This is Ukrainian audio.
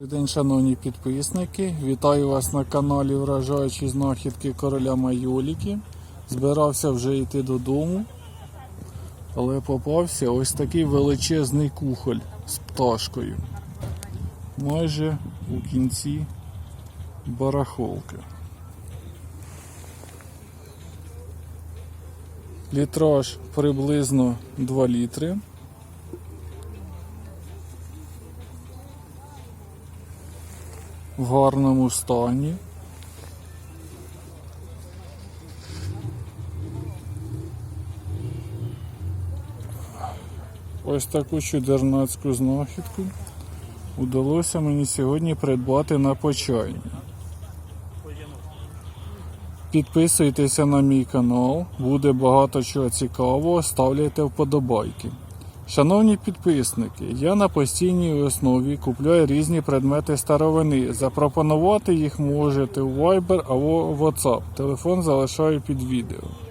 Добрий день, шановні підписники. Вітаю вас на каналі Вражаючі знахідки короля Майоліки. Збирався вже йти додому, але попався ось такий величезний кухоль з пташкою. Майже у кінці барахолки. Літраж приблизно 2 літри. В гарному стані. Ось таку чудернацьку знахідку удалося мені сьогодні придбати на почайні. Підписуйтеся на мій канал, буде багато чого цікавого, ставляйте вподобайки. Шановні підписники, я на постійній основі купляю різні предмети старовини. Запропонувати їх можете у Viber або WhatsApp. Телефон залишаю під відео.